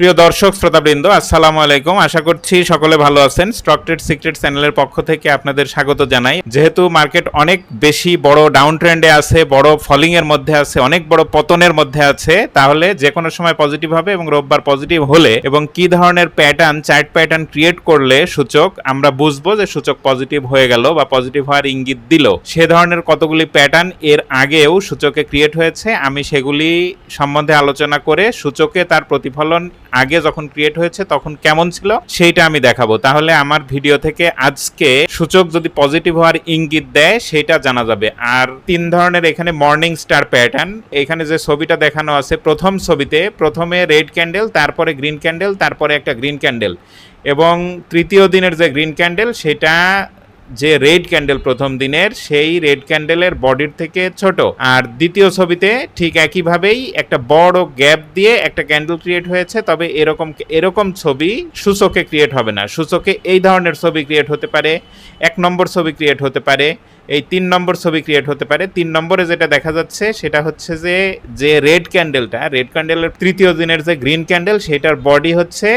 প্রিয় দর্শক, শ্রোতাবৃন্দ, আসসালামু আলাইকুম। আশা করছি সকলে ভালো আছেন। স্টক ট্রেড সিক্রেট চ্যানেলের পক্ষ থেকে আপনাদের স্বাগত জানাই। যেহেতু মার্কেট অনেক বেশি বড় ডাউন ট্রেন্ডে আছে, বড় ফলিং এর মধ্যে আছে, অনেক বড় পতনের মধ্যে আছে, তাহলে যে কোনো সময় পজিটিভ হবে এবং রোববার পজিটিভ হলে এবং কি ধরনের প্যাটার্ন চার্ট প্যাটার্ন ক্রিয়েট করলে সূচক, আমরা বুঝব যে সূচক পজিটিভ হয়ে গেল বা পজিটিভ হওয়ার ইঙ্গিত দিল। সে ধরনের কতগুলি প্যাটার্ন এর আগেও সূচকে ক্রিয়েট হয়েছে, আমি সেগুলি সম্বন্ধে আলোচনা করে সূচকে তার প্রতিফলন আগে যখন ক্রিয়েট হয়েছে তখন কেমন ছিল সেইটা আমি দেখাবো। তাহলে আমার ভিডিও থেকে আজকে সূচক যদি পজিটিভ হওয়ার ইঙ্গিত দেয় সেটা জানা যাবে। আর তিন ধরনের এখানে মর্নিং স্টার প্যাটার্ন এখানে যে ছবিটা দেখানো আছে, প্রথম ছবিতে প্রথমে রেড ক্যান্ডেল তারপরে গ্রিন ক্যান্ডেল তারপরে একটা গ্রিন ক্যান্ডেল এবং তৃতীয় দিনের যে গ্রিন ক্যান্ডেল সেটা যে রেড ক্যান্ডেল প্রথম দিনের, সেই রেড ক্যান্ডেলের বডির থেকে ছোট। আর দ্বিতীয় ছবিতে ঠিক একইভাবেই একটা বড় গ্যাপ দিয়ে একটা ক্যান্ডেল ক্রিয়েট হয়েছে, তবে এরকম এরকম ছবি সূচকে ক্রিয়েট হবে না। সূচকে এই ধরনের ছবি ক্রিয়েট হতে পারে, এক নম্বর ছবি ক্রিয়েট হতে পারে, এই তিন নম্বর ছবি ক্রিয়েট হতে পারে। তিন নম্বরে যেটা দেখা যাচ্ছে, সেটা হচ্ছে যে যে রেড ক্যান্ডেলটা, রেড ক্যান্ডেলের তৃতীয় দিনের যে গ্রিন ক্যান্ডেল, সেটার বডি হচ্ছে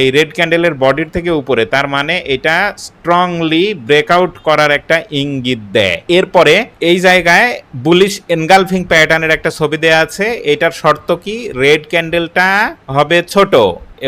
এই রেড ক্যান্ডেলের বডির থেকে উপরে। তার মানে এটা স্ট্রংলি ব্রেকআউট করার একটা ইঙ্গিত দেয়। এরপরে এই জায়গায় বুলিশ এনগালফিং প্যাটার্নের একটা ছবি দেয়া আছে। এটার শর্ত কি? রেড ক্যান্ডেলটা হবে ছোট।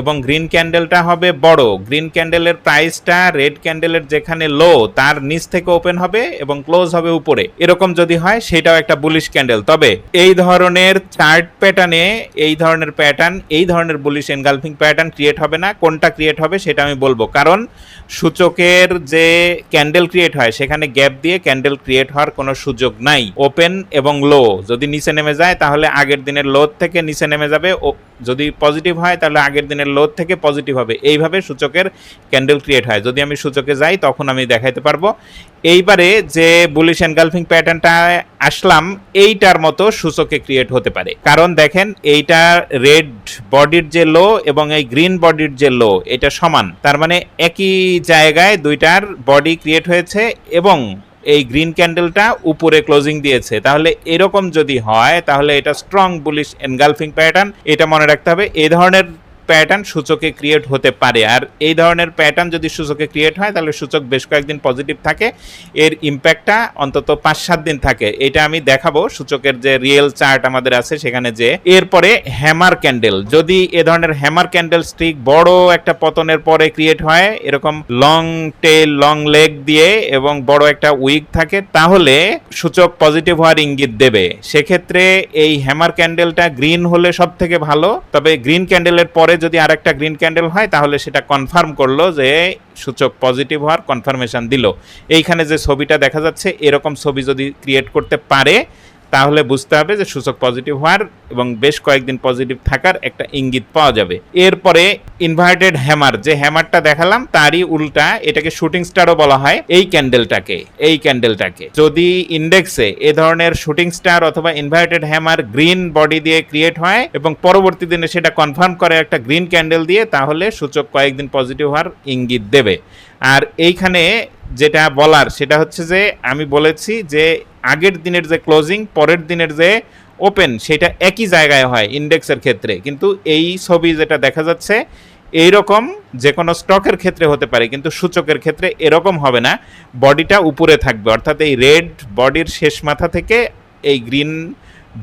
এবং গ্রিন ক্যান্ডেলটা হবে বড়। গ্রিন ক্যান্ডেলের প্রাইসটা রেড ক্যান্ডেলের যেখানে লো তার নিচ থেকে ওপেন হবে এবং ক্লোজ হবে উপরে। এরকম যদি হয়, সেটাও একটা বুলিশ ক্যান্ডেল তবে এই ধরনের চার্ট প্যাটার্নে এই ধরনের প্যাটার্ন এই ধরনের বুলিশ এনগালফিং প্যাটার্ন ক্রিয়েট হবে না। কোনটা ক্রিয়েট হবে, সেটা আমি বলব। কারণ সূচকের যে ক্যান্ডেল ক্রিয়েট হয়, সেখানে গ্যাপ দিয়ে ক্যান্ডেল ক্রিয়েট হওয়ার কোনো সুযোগ নাই। ওপেন এবং লো যদি নিচে নেমে যায়, তাহলে আগের দিনের লো থেকে নিচে নেমে যাবে। যদি পজিটিভ হয়, তাহলে আগের দিনের লো থেকে পজিটিভ হবে। এইভাবে সূচকের ক্যান্ডেল ক্রিয়েট হয়। যদি আমি সূচকে যাই, তখন আমি দেখাইতে পারব। এইবারে যে বুলিশ এনগালফিং প্যাটার্নটা আসলাম, এইটার মতো সূচকে ক্রিয়েট হতে পারে। কারণ দেখেন, এইটা রেড বডির যে লো এবং এই গ্রিন বডির যে লো এটা সমান। তার মানে একই জায়গায় দুইটার বডি ক্রিয়েট হয়েছে এবং এই গ্রিন ক্যান্ডেলটা উপরে ক্লোজিং দিয়েছে। তাহলে এরকম যদি হয়, তাহলে এটা স্ট্রং বুলিশ এনগালফিং প্যাটার্ন এটা মনে রাখতে হবে। এই ধরনের প্যাটার্ন সূচকে ক্রিয়েট হতে পারে। আর এই ধরনের প্যাটার্ন যদি সূচকে ক্রিয়েট হয়, তাহলে সূচক বেশ কয়েকদিন পজিটিভ থাকে। এর ইম্প্যাক্টটা অন্তত পাঁচ সাত দিন থাকে। এটা আমি দেখাবো। সূচকের যে রিয়েল চার্ট আমাদের আছে, সেখানে যে এরপরে হ্যামার ক্যান্ডেল যদি এ ধরনের হ্যামার ক্যান্ডেল স্টিক বড় একটা পতনের পরে ক্রিয়েট হয়, এরকম লং টেল লং লেগ দিয়ে এবং বড় একটা উইক থাকে, তাহলে সূচক পজিটিভ হওয়ার ইঙ্গিত দেবে। সেক্ষেত্রে এই হ্যামার ক্যান্ডেলটা গ্রিন হলে সব থেকে ভালো। তবে গ্রিন ক্যান্ডেলের পরে যদি আর একটা গ্রিন ক্যান্ডেল হয়, তাহলে সেটা কনফার্ম করল যে সূচক পজিটিভ হওয়ার কনফার্মেশন দিল। এইখানে যে ছবিটা দেখা যাচ্ছে, এরকম ছবি যদি ক্রিয়েট করতে পারে তাহলে বুঝতে হবে যে সূচক পজিটিভ হওয়ার এবং বেশ কয়েকদিন পজিটিভ থাকার একটা ইঙ্গিত পাওয়া যাবে। এরপরে ইনভার্টেড হ্যামার যে হ্যামারটা দেখালাম, তারই উল্টা এটাকে শুটিং স্টারও বলা হয়, এই ক্যান্ডেলটাকে এই ক্যান্ডেলটাকে যদি ইন্ডেক্সে এ ধরনের শুটিং স্টার অথবা ইনভার্টেড হ্যামার গ্রিন বডি দিয়ে ক্রিয়েট হয় এবং পরবর্তী দিনে সেটা কনফার্ম করে একটা গ্রিন ক্যান্ডেল দিয়ে, তাহলে সূচক কয়েকদিন পজিটিভ হওয়ার ইঙ্গিত দেবে। আর এইখানে যেটা বলার, সেটা হচ্ছে যে আমি বলেছি যে আগের দিনের যে ক্লোজিং পরের দিনের যে ওপেন সেটা একই জায়গায় হয় ইন্ডেক্সের ক্ষেত্রে। কিন্তু এই ছবি যেটা দেখা যাচ্ছে এই রকম যে কোনো স্টকের ক্ষেত্রে হতে পারে, কিন্তু সূচকের ক্ষেত্রে এরকম হবে না। বডিটা উপরে থাকবে, অর্থাৎ এই রেড বডির শেষ মাথা থেকে এই গ্রিন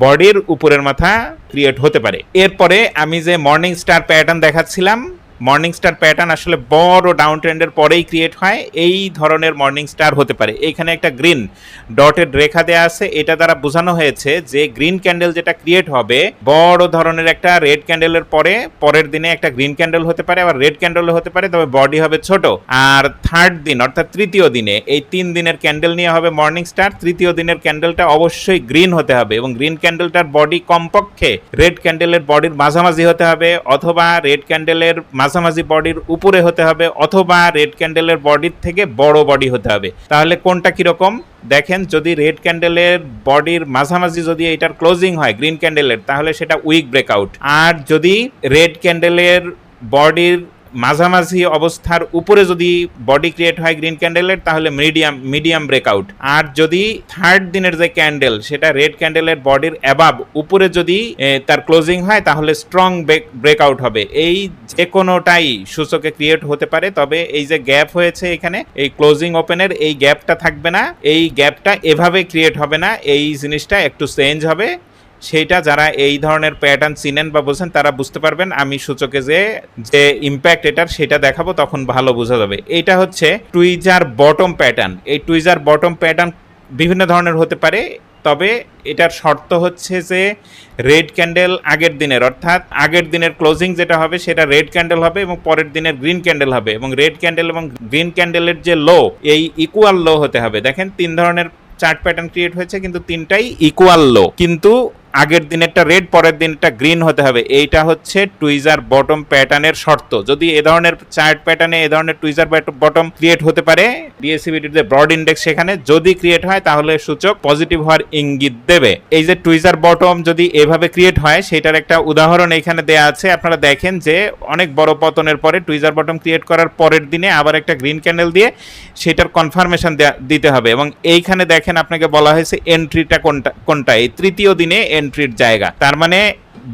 বডির উপরের মাথা ক্রিয়েট হতে পারে। এরপরে আমি যে মর্নিং স্টার প্যাটার্ন দেখাচ্ছিলাম মর্নিং স্টার প্যাটার্ন আসলে বড় ডাউন ট্রেন্ডের পরেই ক্রিয়েট হয়। এই ধরনের মর্নিং স্টার হতে পারে। এখানে একটা গ্রিন ডটেড রেখা দেওয়া আছে। এটা দ্বারা বোঝানো হয়েছে যে গ্রিন ক্যান্ডেল যেটা ক্রিয়েট হবে, বড় ধরনের একটা রেড ক্যান্ডেলের পরে, পরের দিনে একটা গ্রিন ক্যান্ডেল হতে পারে, আবার রেড ক্যান্ডেল হতে পারে, তবে বডি হবে ছোট। আর থার্ড দিন, অর্থাৎ তৃতীয় দিনে, এই তিন দিনের ক্যান্ডেল নিয়ে হবে মর্নিং স্টার তৃতীয় দিনের ক্যান্ডেলটা অবশ্যই গ্রিন হতে হবে এবং গ্রিন ক্যান্ডেলটার বডি কমপক্ষে রেড ক্যান্ডেলের বডির মাঝামাঝি হতে হবে অথবা রেড ক্যান্ডেলের মাঝামাঝি বডির উপরে হতে হবে অথবা রেড ক্যান্ডেলের বডির থেকে বড় বডি হতে হবে। তাহলে কোনটা কীরকম? দেখেন, যদি রেড ক্যান্ডেলের বডির মাঝামাঝি যদি এটার ক্লোজিং হয়, গ্রিন ক্যান্ডেলের, তাহলে সেটা উইক ব্রেকআউট। আর যদি রেড ক্যান্ডেলের বডির মাঝামাঝি অবস্থার উপরে যদি বডি ক্রিয়েট হয় গ্রিন ক্যান্ডেলের তাহলে মিডিয়াম মিডিয়াম ব্রেকআউট আর যদি থার্ড দিনের যে ক্যান্ডেল সেটা রেড ক্যান্ডেলের বডির অ্যাবাব উপরে যদি তার ক্লোজিং হয়, তাহলে স্ট্রং ব্রেকআউট হবে। এই যে কোনোটাই সূচকে ক্রিয়েট হতে পারে, তবে এই যে গ্যাপ হয়েছে এখানে, এই ক্লোজিং ওপেনের এই গ্যাপটা থাকবে না। এই গ্যাপটা এভাবে ক্রিয়েট হবে না, এই জিনিসটা একটু চেঞ্জ হবে। সেইটা যারা এই ধরনের প্যাটার্ন চিনেন বা বোঝেন, তারা বুঝতে পারবেন। আমি সূচকে যে যে ইম্প্যাক্ট এটার সেটা দেখাবো, তখন ভালো বোঝা যাবে। এটা হচ্ছে টুইজার বটম প্যাটার্ন এই টুইজার বটম প্যাটার্ন বিভিন্ন ধরনের হতে পারে, তবে এটার শর্ত হচ্ছে যে রেড ক্যান্ডেল আগের দিনের, অর্থাৎ আগের দিনের ক্লোজিং যেটা হবে, সেটা রেড ক্যান্ডেল হবে এবং পরের দিনের গ্রিন ক্যান্ডেল হবে এবং রেড ক্যান্ডেল এবং গ্রিন ক্যান্ডেলের যে লো এই ইকুয়াল লো হতে হবে। দেখেন, তিন ধরনের চার্ট প্যাটার্ন ক্রিয়েট হয়েছে, কিন্তু তিনটাই ইকুয়াল লো কিন্তু আগের দিনেরটা রেড পরের দিনটা গ্রিন হতে হবে। এইটা হচ্ছে টুইজার বটম প্যাটার্নের শর্ত। যদি এ ধরনের চার্ট প্যাটার্নে এ ধরনের টুইজার বটম ক্রিয়েট হতে পারে ডিএসসিবিটির যে ব্রড ইন্ডেক্স সেখানে যদি ক্রিয়েট হয়, তাহলে সূচক পজিটিভ হওয়ার ইঙ্গিত দেবে। এই যে টুইজার বটম যদি এভাবে ক্রিয়েট হয়, সেটার একটা উদাহরণ এখানে দেয়া আছে। আপনারা দেখেন যে অনেক বড় পতনের পরে টুইজার বটম ক্রিয়েট করার পরের দিনে আবার একটা গ্রিন ক্যান্ডেল দিয়ে সেটার কনফার্মেশন দিতে হবে। এবং এইখানে দেখেন আপনাকে বলা হয়েছে এন্ট্রিটা কোনটা কোনটা? এই তৃতীয় দিনে এন্ট্রির জায়গা। তার মানে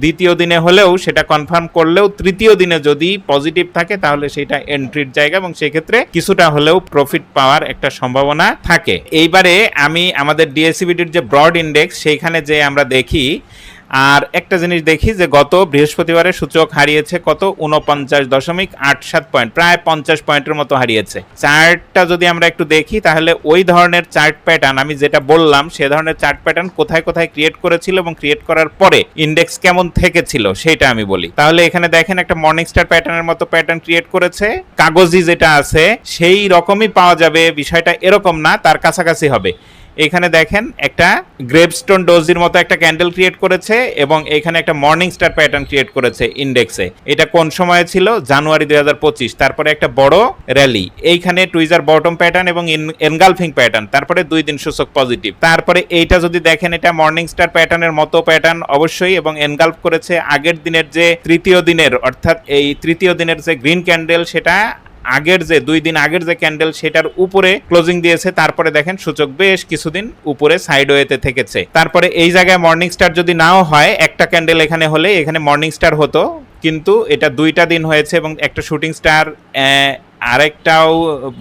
দ্বিতীয় দিনে হলেও সেটা কনফার্ম করলেও তৃতীয় দিনে যদি পজিটিভ থাকে, তাহলে সেটা এন্ট্রির জায়গা এবং সেক্ষেত্রে কিছুটা হলেও প্রফিট পাওয়ার একটা সম্ভাবনা থাকে। এইবারে আমি আমাদের ডিএসসিবিটির যে ব্রড ইন্ডেক্স সেইখানে যে আমরা দেখি আর একটা জিনিস দেখি যে গত বৃহস্পতিবারে সূচক হারিয়েছে কত? উনপঞ্চাশ দশমিক আট সাত পয়েন্ট, প্রায় পঞ্চাশ পয়েন্টের মতো হারিয়েছে। চার্টটা যদি আমরা একটু দেখি, তাহলে ওই ধরনের চার্ট প্যাটার্ন আমি যেটা বললাম, সে ধরনের চার্ট প্যাটার্ন কোথায় কোথায় ক্রিয়েট করেছিল এবং ক্রিয়েট করার পরে ইন্ডেক্স কেমন থেকেছিল, সেটা আমি বলি। তাহলে এখানে দেখেন একটা মর্নিং স্টার প্যাটার্নের মতো প্যাটার্ন ক্রিয়েট করেছে। কাগজি যেটা আছে, সেই রকমই পাওয়া যাবে, বিষয়টা এরকম না, তার কাছাকাছি হবে। এখানে দেখেন একটা গ্রেপস্টোন ডোজির মতো একটা ক্যান্ডেল ক্রিয়েট করেছে এবং এখানে একটা মর্নিং স্টার প্যাটার্ন ক্রিয়েট করেছে ইন্ডেক্সে এটা কোন সময়ে ছিল? জানুয়ারি দু হাজার পঁচিশ। তারপরে একটা বড় র্যালি এইখানে টুইজার বটম প্যাটার্ন এবং এনগালফিং প্যাটার্ন তারপরে দুই দিন সূচক পজিটিভ তারপরে এইটা যদি দেখেন, এটা মর্নিং স্টার প্যাটার্নের মতো প্যাটার্ন অবশ্যই এবং এনগালফ করেছে। আগের দিনের যে তৃতীয় দিনের, অর্থাৎ এই তৃতীয় দিনের যে গ্রিন ক্যান্ডেল সেটা আগের যে, দুই দিন আগের যে ক্যান্ডেল সেটার উপরে ক্লোজিং দিয়েছে, তারপরে দেখেন সূচক বেশ কিছুদিন উপরে সাইড ওয়েতে থেকেছে। তারপরে এই জায়গায় মর্নিং স্টার যদি নাও হয়, একটা ক্যান্ডেল এখানে হলে এখানে মর্নিং স্টার হতো, কিন্তু এটা দুইটা দিন হয়েছে এবং একটা শুটিং স্টার আরেকটাও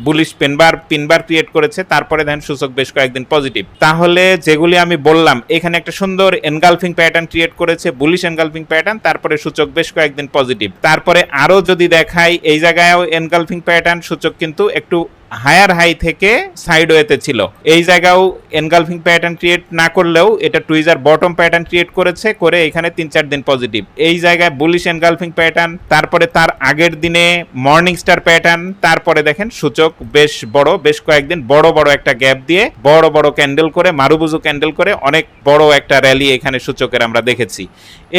bullish pen bar, pin bar create করেছে, তারপরে দেখেন সূচক বেশ কয়েকদিন পজিটিভ তাহলে যেগুলি আমি বললাম, এখানে একটা সুন্দর এনগালফিং প্যাটার্ন ক্রিয়েট করেছে বুলিশ এনগালফিং প্যাটার্ন তারপরে সূচক বেশ কয়েকদিন পজিটিভ তারপরে আরও যদি দেখাই, এই জায়গায়ও এনগালফিং প্যাটার্ন সূচক কিন্তু একটু হায়ার হাই থেকে সাইড ওয়েতে ছিল। এই জায়গাও এনগালফিং প্যাটার্ন ক্রিয়েট না করলেও এটা টুইজার বটম প্যাটার্ন ক্রিয়েট করেছে, করে এখানে তিন চার দিন পজিটিভ। এই জায়গায় বুলিশ এনগালফিং প্যাটার্ন, তারপরে তার আগের দিনে মর্নিং স্টার প্যাটার্ন, তারপরে দেখেন সূচক বেশ বড়, বেশ কয়েকদিন বড় বড় একটা গ্যাপ দিয়ে বড় বড় ক্যান্ডেল করে, মারুবুজু ক্যান্ডেল করে অনেক বড় একটা র্যালি এখানে সূচকের আমরা দেখেছি।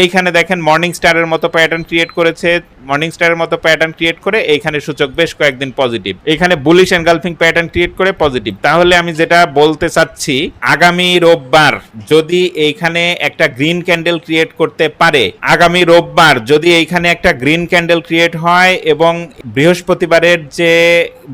এইখানে দেখেন মর্নিং স্টারের মতো প্যাটার্ন ক্রিয়েট করেছে, মর্নিং স্টারের মতো প্যাটার্ন ক্রিয়েট করে এইখানে সূচক বেশ কয়েকদিন পজিটিভ। এখানে বুলিশ এনগালফিং প্যাটার্ন ক্রিয়েট করে পজিটিভ তাহলে আমি যেটা বলতে চাচ্ছি, আগামী রোববার যদি এইখানে একটা গ্রিন ক্যান্ডেল ক্রিয়েট করতে পারে, আগামী রোববার যদি এইখানে একটা গ্রিন ক্যান্ডেল ক্রিয়েট হয় এবং বৃহস্পতিবারের যে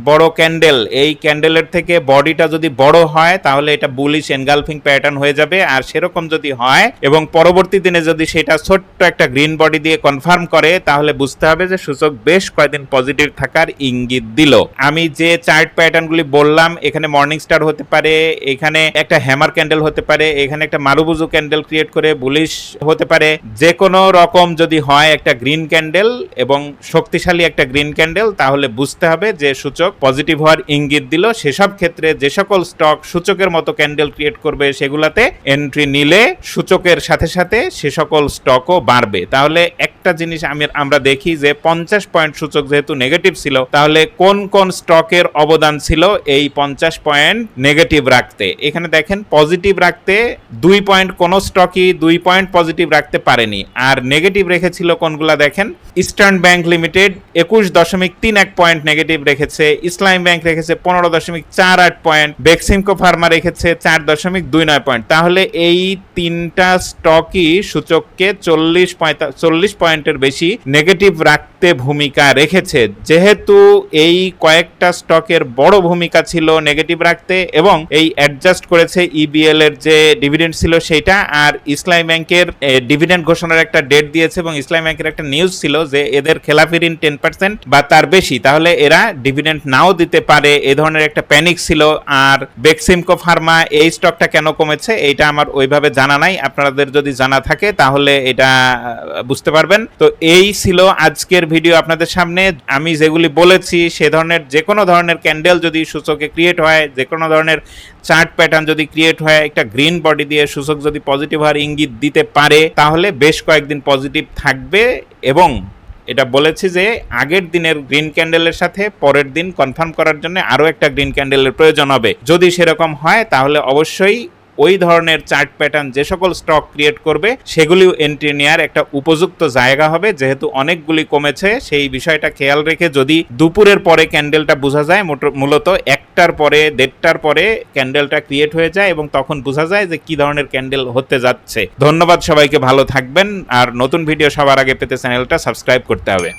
বড় ক্যান্ডেল এই ক্যান্ডেলের থেকে বডিটা যদি বড় হয়, তাহলে এটা বুলিশ এনগালফিং প্যাটার্ন হয়ে যাবে। আর সেরকম যদি হয় এবং পরবর্তী দিনে যদি সেটা ছোট্ট একটা গ্রিন বডি দিয়ে কনফার্ম করে, তাহলে বুঝতে হবে যে সূচক বেশ কয়েকদিন পজিটিভ থাকার ইঙ্গিত দিল। আমি যে চার্ট প্যাটার্নগুলি বললাম, এখানে মর্নিং স্টার হতে পারে, এখানে একটা হ্যামার ক্যান্ডেল হতে পারে, এখানে একটা মারুবুজু ক্যান্ডেল ক্রিয়েট করে বুলিশ হতে পারে। যে কোনো রকম যদি হয় একটা গ্রিন ক্যান্ডেল এবং শক্তিশালী একটা গ্রিন ক্যান্ডেল তাহলে বুঝতে হবে যে সূচক পজিটিভ হওয়ার ইঙ্গিত দিল। সেসব ক্ষেত্রে যে সকল স্টক সূচকের মতো ক্যান্ডেল ক্রিয়েট করবে, সেগুলাতে এন্ট্রি নিলে সূচকের সাথে সাথে সে সকল স্টকও বাড়বে। তাহলে একটা জিনিস আমি আমরা দেখি যে পঞ্চাশ পয়েন্ট সূচক যেহেতু নেগেটিভ ছিল, তাহলে কোন কোন স্টকের অবদান ছিল এই পঞ্চাশ পয়েন্ট নেগেটিভ রাখতে। এখানে দেখেন পজিটিভ রাখতে দুই পয়েন্ট কোনো স্টকই দুই পয়েন্ট পজিটিভ রাখতে পারেনি। আর নেগেটিভ রেখেছিল কোনগুলা দেখেন? ইস্টার্ন ব্যাংক লিমিটেড একুশ দশমিক তিন এক পয়েন্ট নেগেটিভ রেখেছে। ইসলাম ব্যাংক রেখেছে পনেরো দশমিক চার আট পয়েন্ট। বেক্সিমকো ফার্মা রেখেছে চার দশমিক দুই নয় পয়েন্ট। তাহলে এই তিনটা স্টকই সূচককে চল্লিশ চল্লিশ পয়েন্টের বেশি নেগেটিভ রাখতে ভূমিকা রেখেছে। যেহেতু এই কয়েকটা স্টকের বড় ভূমিকা ছিল নেগেটিভ রাখতে এবং এই অ্যাডজাস্ট করেছে ইবিএল এর যে ডিভিডেন্ড ছিল সেটা আর ইসলাম ব্যাংকের ডিভিডেন্ড ঘোষণার একটা ডেট দিয়েছে এবং ইসলাম ব্যাংকের একটা নিউজ ছিল যে এদের খেলাফি ঋণ টেন পার্সেন্ট বা তার বেশি। তাহলে এরা ডিভিডেন্ড নাও দিতে পারে, এ ধরনের একটা প্যানিক ছিল। আর বেক্সিমকো ফার্মা এই স্টকটা কেন কমেছে এটা আমার ওইভাবে জানা নাই। আপনাদের যদি জানা থাকে, তাহলে এটা বুঝতে পারবেন। তো এই ছিল আজকের ভিডিও আপনাদের সামনে। আমি যেগুলি বলেছি, সে ধরনের যে কোনো ধরনের ক্যান্ডেল যদি সূচকে ক্রিয়েট হয় যে কোনো ধরনের চার্ট প্যাটার্ন যদি ক্রিয়েট হয়, একটা গ্রিন বডি দিয়ে সূচক যদি পজিটিভ হওয়ার ইঙ্গিত দিতে পারে, তাহলে বেশ কয়েকদিন পজিটিভ থাকবে এবং এটা বলেছি যে আগের দিনের গ্রিন ক্যান্ডেলের সাথে পরের দিন কনফার্ম করার জন্য আরও একটা গ্রিন ক্যান্ডেলের প্রয়োজন হবে। যদি সেরকম হয়, তাহলে অবশ্যই ওই ধরনের চার্ট প্যাটার্ন যে সকল স্টক ক্রিয়েট করবে, সেগুলিও এন্ট্রি নেওয়ার একটা উপযুক্ত জায়গা হবে। যেহেতু অনেকগুলি কমেছে, সেই বিষয়টা খেয়াল রেখে যদি দুপুরের পরে ক্যান্ডেলটা বোঝা যায় মূলত একটার পরে, দেড়টার পরে ক্যান্ডেলটা ক্রিয়েট হয়ে যায় এবং তখন বোঝা যায় যে কি ধরনের ক্যান্ডেল হতে যাচ্ছে। ধন্যবাদ সবাইকে, ভালো থাকবেন। আর নতুন ভিডিও সবার আগে পেতে চ্যানেলটা সাবস্ক্রাইব করতে হবে।